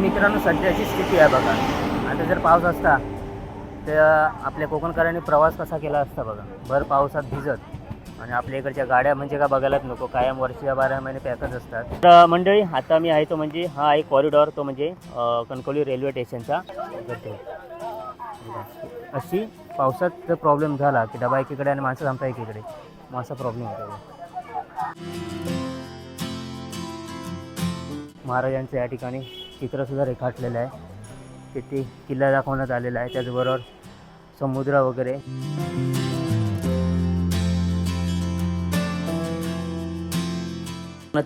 मित्रांनो सध्याची स्थिती आहे बघा. आता जर पाऊस असता तर आपल्या कोकणकरांनी प्रवास कसा केला असता बघा. भर पावसात भिजत. आणि आपल्या इकडच्या गाड्या म्हणजे का बघायलाच नको कायम वर्षी बारा महिने पॅकच असतात. तर मंडळी आता मी आहे तो म्हणजे हा एक कॉरिडॉर तो म्हणजे कणकवली रेल्वे स्टेशनचा अशी पावसात जर प्रॉब्लेम झाला की डबा एकीकडे आणि माणसं थांबता एकीकडे. मग असा प्रॉब्लेम होतो महाराजांचं या ठिकाणी चित्रसुद्धा रेखाटलेलं आहे. तिथे किल्ला दाखवण्यात आलेला आहे त्याचबरोबर समुद्र वगैरे.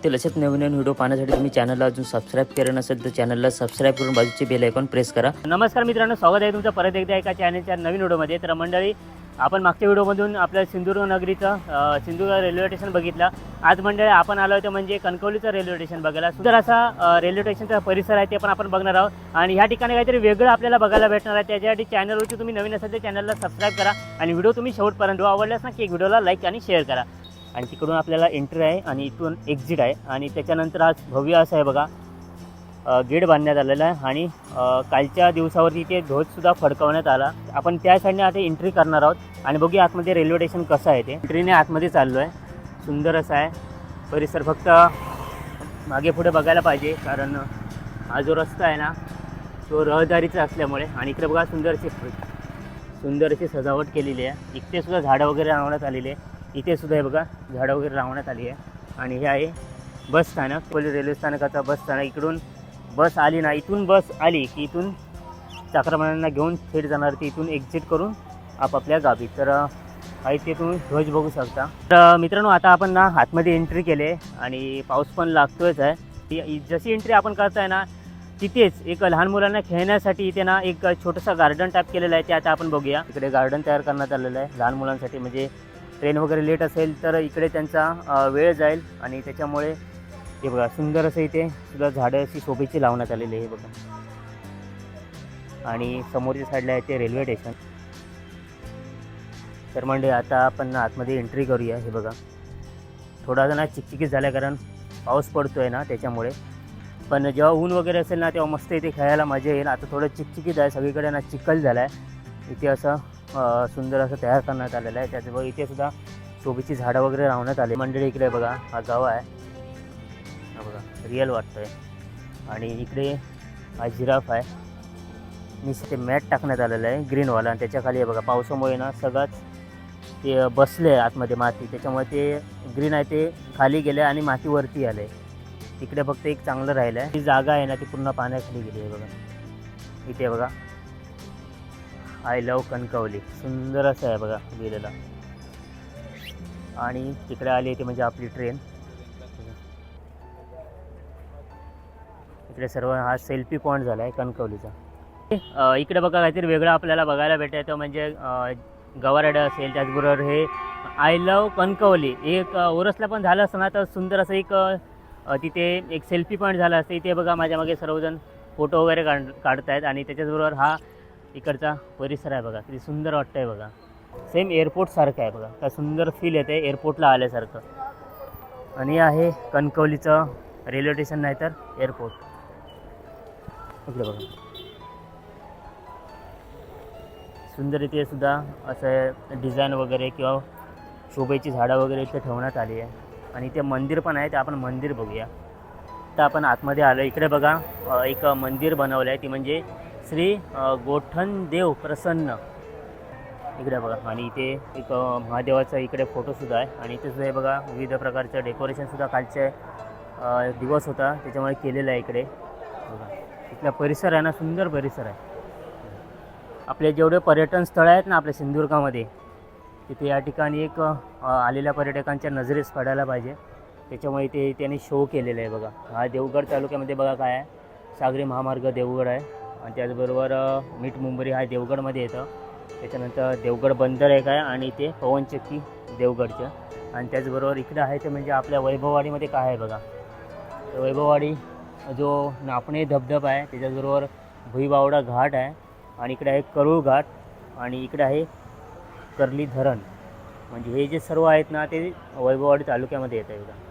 ते असेच नवीन नवीन व्हिडिओ पाहण्यासाठी तुम्ही चॅनलला अजून सबस्क्राईब केलं नसेल तर चॅनलला सबस्क्राईब करून बाजूचे बेल आयकॉन प्रेस करा. नमस्कार मित्रांनो स्वागत आहे तुमचं परत एकदा एका चॅनलच्या नवीन व्हिडिओमध्ये. तर मंडळी आपण मागच्या व्हिडिओमधून आपल्या सिंधुदुर्ग नगरीचं सिंधुदुर्ग रेल्वे स्टेशन बघितलं. आज मंडळी आपण आलो होतो म्हणजे कणकवलीचं रेल्वे स्टेशन बघायला. सुंदर असा रेल्वे स्टेशनचा परिसर आहे ते पण आपण बघणार आहोत. आणि ह्या ठिकाणी काहीतरी वेगळं आपल्याला बघायला भेटणार आहे. त्याच्यासाठी चॅनलवरती तुम्ही नवीन असेल तर चॅनलला सबस्क्राईब करा. आणि व्हिडिओ तुम्ही शेवटपर्यंत आवडल्यास ना की व्हिडिओला लाईक आणि शेअर करा. आणि तिकडून आपल्याला एंट्री आहे आणि इथून एक्झिट आहे. आणि त्याच्यानंतर आज भव्य असं आहे बघा. गेट बांधण्यात आलेला आहे आणि कालच्या दिवसावरती इथे ध्वजसुद्धा फडकवण्यात आला. आपण त्या साईडने आता एंट्री करणार आहोत आणि बघूया आतमध्ये रेल्वे स्टेशन कसं आहे ते. एंट्रीने आतमध्ये चाललो आहे सुंदर असं आहे. परिसर फक्त मागे पुढे बघायला पाहिजे कारण हा जो रस्ता आहे ना तो रहदारीचा असल्यामुळे आणि इकडे बघा सुंदर अशी सुंदर अशी सजावट केलेली आहे. इथे सुद्धा झाडं वगैरे लावण्यात आलेली आहे. इथे सुद्धा हे बघा झाडं वगैरे लावण्यात आली आहे. आणि हे आहे बस स्थानक. कोली रेल्वे स्थानकाचा बस स्थानक. इकडून बस आली ना इथून बस आली की इथून चाकरमान्यांना घेऊन थेट जाणार ती इथून एक्झिट करून आपापल्या गावी. तर आहे हा तुम्ही ध्वज बघू शकता. तर मित्रांनो आता आपण ना आतमध्ये एंट्री केले आणि पाऊस पण लागतोच आहे. ती जशी एंट्री आपण करताय ना तिथेच एक लहान मुलांना खेळण्यासाठी इथे ना एक छोटंसं गार्डन टाईप केलेलं आहे ते आता आपण बघूया. इकडे गार्डन तयार करण्यात आलेलं आहे लहान मुलांसाठी. म्हणजे ट्रेन वगैरे लेट असेल तर इकडे त्यांचा वेळ जाईल आणि त्याच्यामुळे हे बघा सुंदर असं इथे सुद्धा झाडं अशी शोभेची लावण्यात आलेली आहे हे बघा. आणि समोरच्या साईडला आहे ते रेल्वे स्टेशन. तर म्हणजे आता आपण आतमध्ये एंट्री करूया हे बघा. थोडासा ना चिकचिकीत झाल्या कारण पाऊस पडतो आहे ना त्याच्यामुळे. पण जेव्हा ऊन वगैरे असेल ना तेव्हा मस्त इथे खेळायला मजा येईल. आता थोडं चिकचिकीत आहे सगळीकडे ना चिखल झाला आहे इथे असं सुंदर असं तयार करण्यात आलेलं आहे. त्याच्यामुळे इथे सुद्धा शोभेची झाडं वगैरे लावण्यात आली. मंडळी इकडे बघा हा गाव आहे. रिअल वाटतं आहे आणि इकडे हा जिराफ आहे. नुसते मॅट टाकण्यात आलेलं आहे ग्रीनवाला. आणि त्याच्याखाली आहे बघा पावसामुळे ना सगळंच ते बसले आहे आतमध्ये माती. त्याच्यामुळे ते ग्रीन आहे ते खाली गेले आणि मातीवरती आलं. आले तिकडे फक्त एक चांगलं राहिलं आहे. ती जागा आहे ना ती पूर्ण पाण्याखाली गेली आहे बघा. इथे बघा. I love Kankavli. सुंदर असं आहे बघा गेलेला. आणि तिकडे आली ती म्हणजे आपली ट्रेन. इकडे सर्व हा सेल्फी पॉईंट झाला आहे कणकवलीचा इकडे बघा काहीतरी वेगळं आपल्याला बघायला भेटायचं म्हणजे अ, असेल त्याचबरोबर हे आय लव कणकवली. एक ओरसला पण झालं असतं ना तर सुंदर असं एक तिथे एक सेल्फी पॉईंट झाला असतं. इथे बघा माझ्या मागे सर्वजण फोटो वगैरे काढ काढतायत. आणि त्याच्याचबरोबर हा इकडचा परिसर आहे बघा. किती सुंदर वाटतं आहे बघा सेम एअरपोर्टसारखं आहे बघा. काय सुंदर फील येते एअरपोर्टला आल्यासारखं. आणि आहे कणकवलीचं रेल्वे स्टेशन नाही तर एअरपोर्ट इकडे बघा. सुंदर सुद्धा असं डिझाईन वगैरे किंवा शोभेची झाडं वगैरे इथे ठेवण्यात आली आहे. आणि ते मंदिर पण आहे ते आपण मंदिर बघूया. तर आपण आतमध्ये आलो इकडे बघा एक मंदिर बनवलं आहे ती म्हणजे श्री अ, गोठण देव प्रसन्न. इकडे बघा आणि इथे एक महादेवाचा इकडे फोटोसुद्धा आहे. आणि इथे सुद्धा हे बघा विविध प्रकारचं डेकोरेशनसुद्धा कालचे दिवस होता त्याच्यामुळे केलेलं आहे इकडे. बघा. इथला परिसर आहे ना सुंदर परिसर आहे. आपले जेवढे पर्यटन स्थळं आहेत ना आपल्या सिंधुदुर्गामध्ये तिथे या ठिकाणी एक आलेल्या पर्यटकांच्या नजरेस पडायला पाहिजे. त्याच्यामुळे ते त्यांनी शो केलेला आहे बघा. हा देवगड तालुक्यामध्ये बघा काय आहे. सागरी महामार्ग देवगड आहे. आणि त्याचबरोबर मीठ मुंबरी हा देवगडमध्ये येतं. त्याच्यानंतर देवगड बंदर एक आहे आणि ते पवनचक्की देवगडचं. आणि त्याचबरोबर इकडं आहे ते म्हणजे आपल्या वैभववाडीमध्ये काय आहे बघा. वैभववाडी जो नापणे धबधबा आहे त्याच्याबरोबर भुईबावडा घाट आहे आणि इकडे आहे करूळ घाट आणि इकडे आहे कर्ली धरण. म्हणजे हे जे सर्व आहेत ना ते वैभववाडी तालुक्यामध्ये येत आहे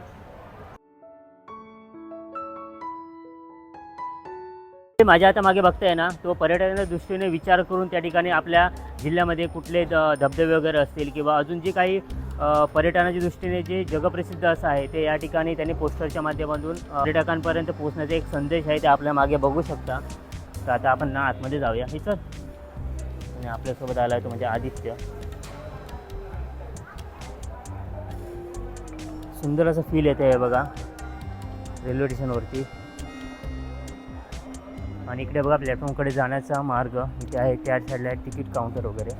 माझ्या आता मागे बघताय ना तो पर्यटनाच्या दृष्टीने विचार करून त्या ठिकाणी आपल्या जिल्ह्यामध्ये कुठले धबधबे वगैरे असतील किंवा अजून जे काही पर्यटनाच्या दृष्टीने जे जगप्रसिद्ध असं आहे ते या ठिकाणी त्यांनी पोस्टरच्या माध्यमातून पर्यटकांपर्यंत पोहोचण्याचा एक संदेश आहे ते आपल्या मागे बघू शकता. तर आता आपण ना आतमध्ये जाऊया. हे चल. आणि आपल्यासोबत आला आहे तो म्हणजे आदित्य. सुंदर असं फील येतं आहे बघा. रेल्वे स्टेशनवरती. आणि इकडे बघा प्लॅटफॉर्मकडे जाण्याचा मार्ग. इथे आहे त्या साईडला आहे तिकीट काउंटर वगैरे.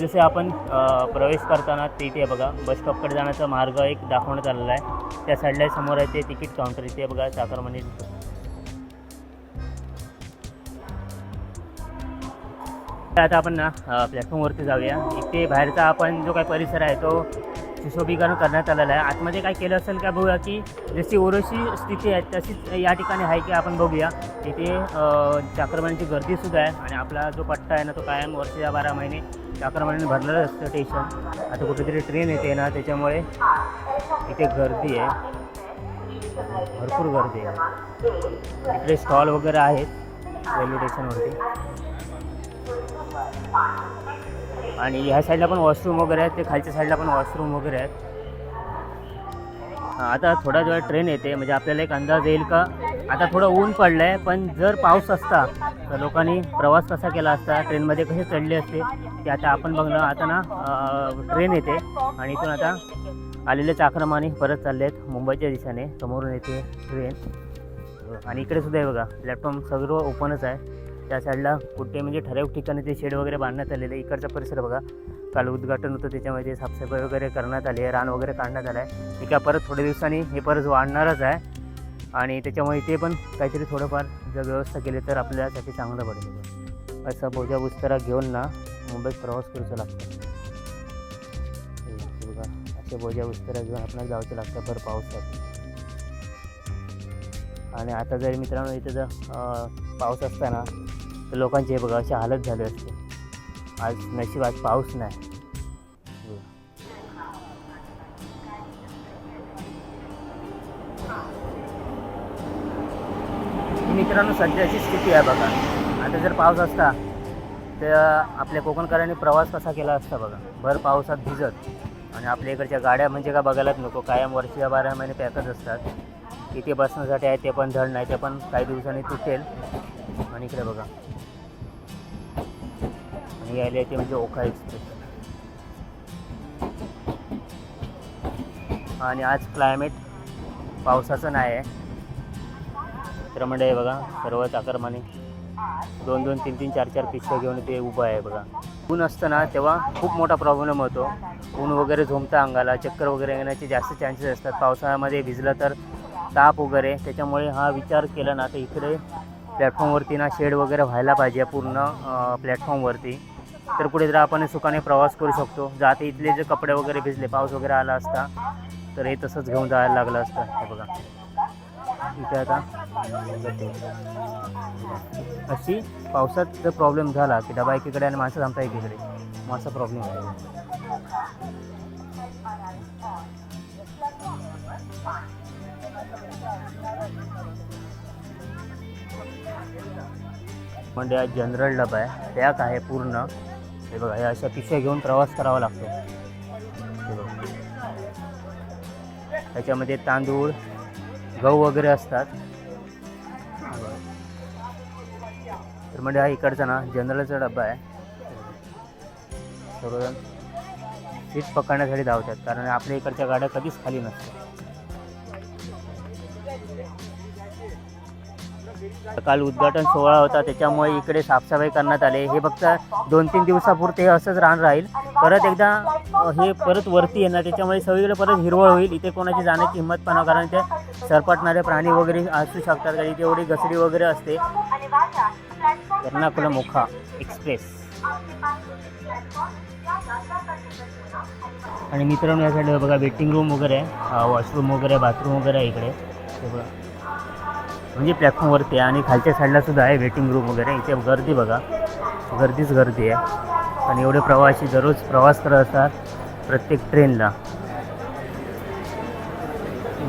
जसे आपण प्रवेश करताना ते इथे बघा बस स्टॉपकडे जाण्याचा मार्ग एक दाखवण्यात आलेला आहे. त्या साईडला समोर आहे ते तिकीट काउंटर इथे बघा चाकरमानी आता आपण ना प्लॅटफॉर्मवरती जाऊया. इथे बाहेरचा आपण जो काही परिसर आहे तो सुशोभीकरण करण्यात आलेला आहे. आतमध्ये काय केलं असेल का बघूया की जशी ओरोशी स्थिती आहे तशीच या ठिकाणी आहे की आपण बघूया. इथे चाकरमान्यांची गर्दीसुद्धा आहे आणि आपला जो पट्टा आहे ना तो कायम वर्षाच्या बारा महिने चाकरमानीने भरलेलं असतं स्टेशन आता कुठेतरी ट्रेन येते ना त्याच्यामुळे इथे गर्दी आहे. भरपूर गर्दी आहे. इकडे स्टॉल वगैरे आहेत रेल्वे स्टेशनवरती आणि ह्या साईडला पण वॉशरूम वगैरे आहेत ते खालच्या साईडला पण वॉशरूम वगैरे आहेत. आता थोड्या वेळ ट्रेन येते म्हणजे आपल्याला एक अंदाज येईल का? आता थोडं ऊन पडलं आहे पण जर पाऊस असता तर लोकांनी प्रवास कसा केला असता ट्रेनमध्ये कसे चढले असते ते आता आपण बघणं आता ना ट्रेन येते आणि इथून आता आलेले चाक्रमाने परत चालले आहेत मुंबईच्या दिशेने. समोरून येते ट्रेन. आणि इकडे सुद्धा आहे बघा प्लॅटफॉर्म सर्व ओपनच आहे. त्या साईडला कुठे म्हणजे ठराविक ठिकाणी ते शेड वगैरे बांधण्यात आलेलं आहे. इकडचा परिसर बघा काल उद्घाटन होतं त्याच्यामध्ये साफसफाई वगैरे करण्यात आली आहे रान वगैरे काढण्यात आलं आहे ठीक परत थोड्या दिवसांनी हे परत वाढणारच आहे. आणि त्याच्यामुळे ते पण काहीतरी थोडंफार जर व्यवस्था केली तर आपल्यासाठी चांगलं पडेल. असा बोजा बुस्तरा घेऊन ना मुंबईत प्रवास करूचं लागतं. बघा असे बोजा बुस्तरा घेऊन आपल्याला जावचं लागतं भर पावसात. आणि आता जर मित्रांनो इथं जर पाऊस असताना तर लोकांची हे बघा अशी हालत झाली असते. आज नशीब आज पाऊस नाही. मित्रांनो सध्याची स्थिती आहे बघा. आता जर पाऊस असता तर आपल्या कोकणकरांनी प्रवास कसा केला असता बघा. भर पावसात भिजत. आणि आपल्या इकडच्या गाड्या म्हणजे का बघायलाच नको. कायम वर्षीच्या बारा महिने पॅकच असतात. इथे बसण्यासाठी आहे ते पण धड नाही ते पण काही दिवसांनी तुटेल. आणि इकडे बघा. आणि यायला येते म्हणजे ओखा एक्सप्रेस. आणि आज क्लायमेट पावसाचं नाही आहे. तर आहे बघा सर्व चाकरमाने दोन दोन तीन तीन चार चार पिशव्या घेऊन ते उभं आहे बघा. ऊन असतं ना तेव्हा खूप मोठा प्रॉब्लेम होतो. ऊन वगैरे झोमतं अंगाला चक्कर वगैरे येण्याचे जास्त चान्सेस असतात. पावसाळ्यामध्ये भिजलं तर ताप वगैरे त्याच्यामुळे हा विचार केला ना तर इकडे प्लॅटफॉर्मवरती ना शेड वगैरे व्हायला पाहिजे पूर्ण प्लॅटफॉर्मवरती तर कुठेतरी आपण सुखाने प्रवास करू शकतो. जाते इथले जे कपडे वगैरे भिजले पाऊस वगैरे आला असता तर हे तसंच घेऊन जायला लागलं असतं हे बघा. इथे आता. अशी पावसात जर प्रॉब्लेम झाला की डबा एकीकडे आणि माणसं थांबता एकीकडे. मग असा प्रॉब्लेम होतो म्हणजे हा जनरल डबा आहे. पॅक आहे पूर्ण. हे बघा हे अशा पिशव्या घेऊन प्रवास करावा लागतो. त्याच्यामध्ये तांदूळ गहू वगैरे असतात. तर म्हणजे हा इकडचा ना जनरलचा डबा आहे. सर्वजण सीट पकडण्यासाठी धावतात. कारण आपल्या इकडच्या गाड्या कधीच खाली नसतात. काल उद्घाटन सोहळा होता त्याच्यामुळे इकडे साफसफाई करण्यात आले. हे फक्त दोन तीन दिवसापुरते हे असंच रान राहील. परत एकदा हे परत वरती येणार त्याच्यामुळे सगळीकडे परत हिरवळ होईल. इथे कोणाची जाण्याची हिंमत पण कारण ते सरपटणारे प्राणी वगैरे असू शकतात कारण इथे एवढी घसडी वगैरे असते. एर्नाकुलम मोखा एक्सप्रेस. आणि मित्रांनो या साईडला बघा वेटिंग रूम वगैरे आहे वॉशरूम वगैरे बाथरूम वगैरे आहे इकडे. हे बघा. म्हणजे प्लॅटफॉर्मवरती आहे आणि खालच्या साईडला सुद्धा आहे वेटिंग रूम वगैरे. इथे गर्दी बघा. गर्दीच गर्दी आहे. आणि एवढे प्रवासी दररोज प्रवास करत असतात प्रत्येक ट्रेनला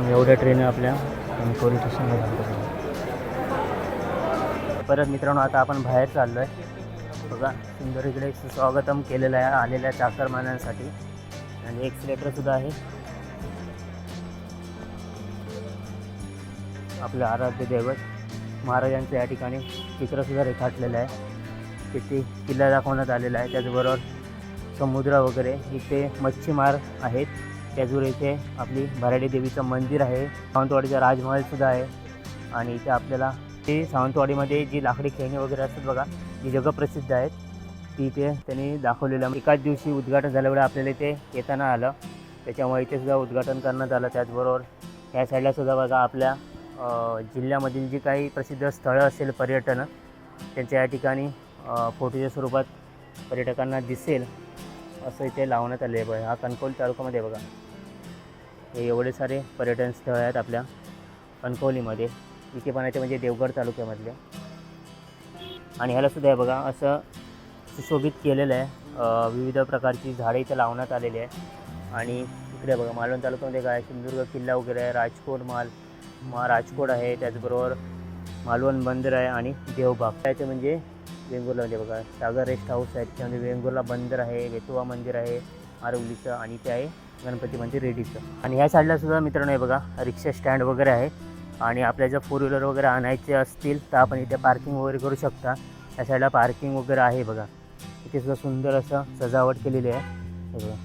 एवढ्या ट्रेन आपल्या. पोलीस स्टेशनला परत मित्रांनो आता आपण बाहेर चाललो आहे बघा सुंदर इकडे स्वागतम केलेलं आहे आलेल्या चाकरमान्यांसाठी. आणि एक सिलेटरसुद्धा आहे. आपलं आराध्य दैवत महाराजांचं या ठिकाणी चित्रसुद्धा रेखाटलेलं आहे. तिथे किल्ला दाखवण्यात आलेला आहे. त्याचबरोबर समुद्र वगैरे इथे मच्छीमार आहेत. त्याचबरोबर इथे आपली भराडी देवीचं मंदिर आहे. सावंतवाडीचा राजमहलसुद्धा आहे. आणि इथे आपल्याला ते सावंतवाडीमध्ये जी लाकडी खेळणी वगैरे असतात बघा जी जगप्रसिद्ध आहेत. ती इथे त्यांनी दाखवलेलं एकाच दिवशी उद्घाटन झाल्यामुळे आपल्याला इथे येताना आलं. त्याच्यामुळे इथेसुद्धा उद्घाटन करण्यात आलं. त्याचबरोबर ह्या साईडलासुद्धा बघा आपल्या जिल्ह्यामधील जी काही प्रसिद्ध स्थळं असेल पर्यटन त्यांच्या या ठिकाणी फोटोच्या स्वरूपात पर्यटकांना दिसेल असं इथे लावण्यात आले आहे बघा. हा कणकवली तालुक्यामध्ये बघा. हे एवढे सारे पर्यटन स्थळ आहेत आपल्या कणकवलीमध्ये. इथे पण म्हणजे देवगड तालुक्यामधले. आणि ह्याला सुद्धा आहे बघा असं सुशोभित केलेलं आहे. विविध प्रकारची झाडे इथे लावण्यात आलेली आहे आणि इकडे बघा मालवण तालुक्यामध्ये काय सिंधुदुर्ग किल्ला वगैरे आहे राजकोट माल मा राजकोट आहे त्याचबरोबर मालवण बंदर आहे आणि देवबाग. त्याचे म्हणजे वेंगुर्लामध्ये म्हणजे बघा सागर रेस्ट हाऊस आहे त्याच्यामध्ये म्हणजे वेंगुर्ला बंदर आहे वेतुवा मंदिर आहे आरवलीचं आणि ते आहे गणपती मंदिर रेडीचं. आणि ह्या साईडला सुद्धा मित्रांनो हे बघा रिक्षा स्टँड वगैरे आहे. आणि आपल्या जर फोर व्हीलर वगैरे आणायचे असतील तर आपण इथे पार्किंग वगैरे करू शकता. त्या साईडला पार्किंग वगैरे आहे बघा. इथे सुद्धा सुंदर असं सजावट केलेली आहे. बघा.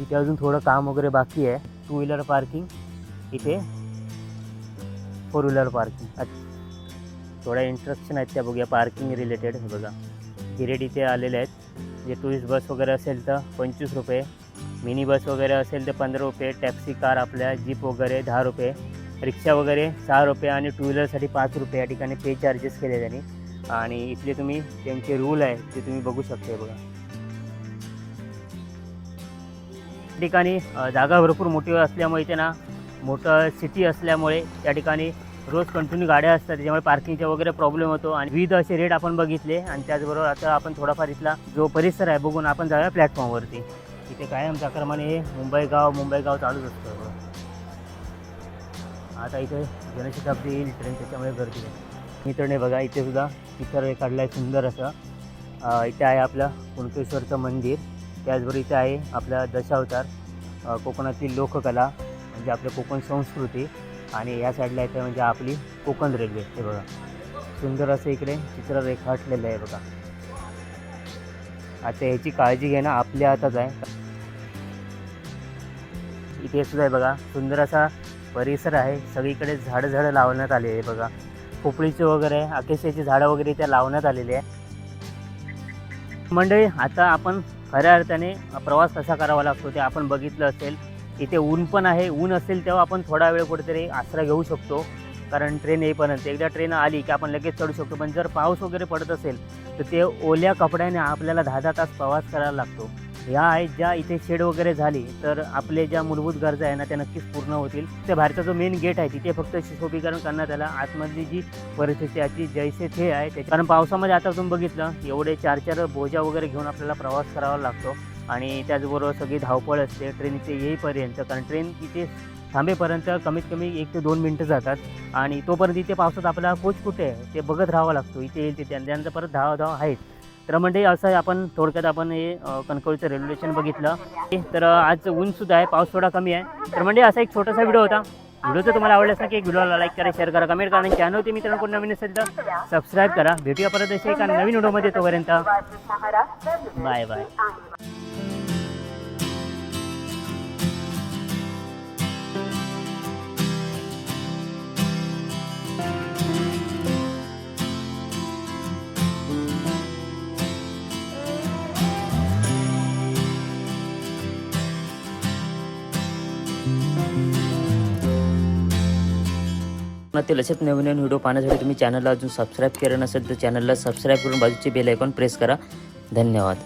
इथे अजून थोडं काम वगैरे बाकी आहे. टू व्हीलर पार्किंग इथे फोर व्हीलर पार्किंग अच्छा. थोड्या इंट्रक्शन आहेत त्या बघूया. पार्किंग रिलेटेड हे बघा. गिरेड इथे आलेले आहेत. जे टुरिस्ट बस वगैरे असेल तर पंचवीस रुपये. मिनी बस वगैरे असेल तर पंधरा रुपये. टॅक्सी कार आपल्या जीप वगैरे दहा रुपये. रिक्षा वगैरे सहा रुपये आणि टू व्हीलरसाठी पाच रुपये. या ठिकाणी पे चार्जेस केले त्यांनी. आणि इथले तुम्ही त्यांचे रूल आहे ते तुम्ही बघू शकता बघा. ठिकाणी जागा भरपूर मोठी असल्यामुळे इथे ना मोठं सिटी असल्यामुळे त्या ठिकाणी रोज कंटिन्यू गाड्या असतात. त्याच्यामुळे पार्किंगचा वगैरे प्रॉब्लेम होतो. आणि विविध असे रेट आपण बघितले आणि त्याचबरोबर आता आपण थोडाफार इथला जो परिसर आहे बघून आपण जाऊया प्लॅटफॉर्मवरती इथे कायम क्रमाने हे मुंबई गाव मुंबई गाव चालूच असतं. आता इथे जनशताब्दी येईल ट्रेन त्याच्यामुळे गर्दी आहे. मित्रांनो बघा इथे सुद्धा चित्र काढला आहे सुंदर असं. इथे आहे आपलं कुणकेश्वरचं मंदिर. त्याचबरोबर इथे आहे आपला दशावतार कोकणातील लोककला. म्हणजे आपल्या कोकण संस्कृती आणि या साईडला इथे म्हणजे आपली कोकण रेल्वे हे बघा. सुंदर असं इकडे चित्र रेखाटलेलं आहे बघा. आता ह्याची काळजी घेणं आपल्या हातात आहे. इथे सुद्धा आहे बघा सुंदर असा परिसर आहे. सगळीकडे झाडं झाडं लावण्यात आले आहे बघा. पोपळीचे वगैरे आकेशाची झाडं वगैरे इथे लावण्यात आलेली आहे. मंडळी आता आपण खऱ्या अर्थाने प्रवास कसा करावा लागतो ते आपण बघितलं असेल. इथे ऊन पण आहे. ऊन असेल तेव्हा आपण थोडा वेळ कुठेतरी आसरा घेऊ शकतो. कारण ट्रेन येईपर्यंत. एकदा ट्रेन आली की आपण लगेच चढू शकतो. पण जर पाऊस वगैरे पडत असेल तर ते ओल्या कपड्याने आपल्याला दहा दहा तास प्रवास करायला लागतो. ह्या आहेत ज्या इथे शेड वगैरे झाली तर आपले ज्या मूलभूत गरजा आहे ना त्या नक्कीच पूर्ण होतील. त्या भारताचा जो मेन गेट आहे तिथे फक्त सुशोभीकरण करण्यात आलं. आतमधली जी परिस्थिती आहे ती जैसे थे आहे. त्याच्या कारण पावसामध्ये आता तुम्ही बघितलं एवढे चार चार बोजा वगैरे घेऊन आपल्याला प्रवास करावा लागतो. आणि त्याचबरोबर सगळी धावपळ असते ट्रेनचे येईपर्यंत. कारण ट्रेन इथे थांबेपर्यंत कमीत कमी एक ते दोन मिनटं जातात. आणि तोपर्यंत इथे पावसात आपला पोच कुठे आहे ते बघत राहावा लागतो. इथे येईल तिथे आणि त्यानंतर परत धाव धाव आहेत. तर म्हणजे असं आपण थोडक्यात आपण हे कणकवलीचं रेल्वे स्टेशन बघितलं. तर आज ऊनसुद्धा आहे पाऊस थोडा कमी आहे. तर म्हणजे असा एक छोटासा व्हिडिओ होता. व्हिडिओ जर तुम्हाला आवडला असेल की व्हिडिओला लाईक करा शेअर करा कमेंट करा आणि चॅनलवरती ते मित्रांनो कोण नवीन असेल तर सबस्क्राईब करा. भेटूया परत असे एका नवीन व्हिडिओमध्ये तोपर्यंत. बाय बाय कोकणातील असेच नवीन नवीन व्हिडिओ पाहण्यासाठी तुम्ही चॅनलला अजून सबस्क्राईब केलं नसेल तर चॅनलला सबस्क्राईब करून बाजूचे बेल आयकॉन प्रेस करा. धन्यवाद.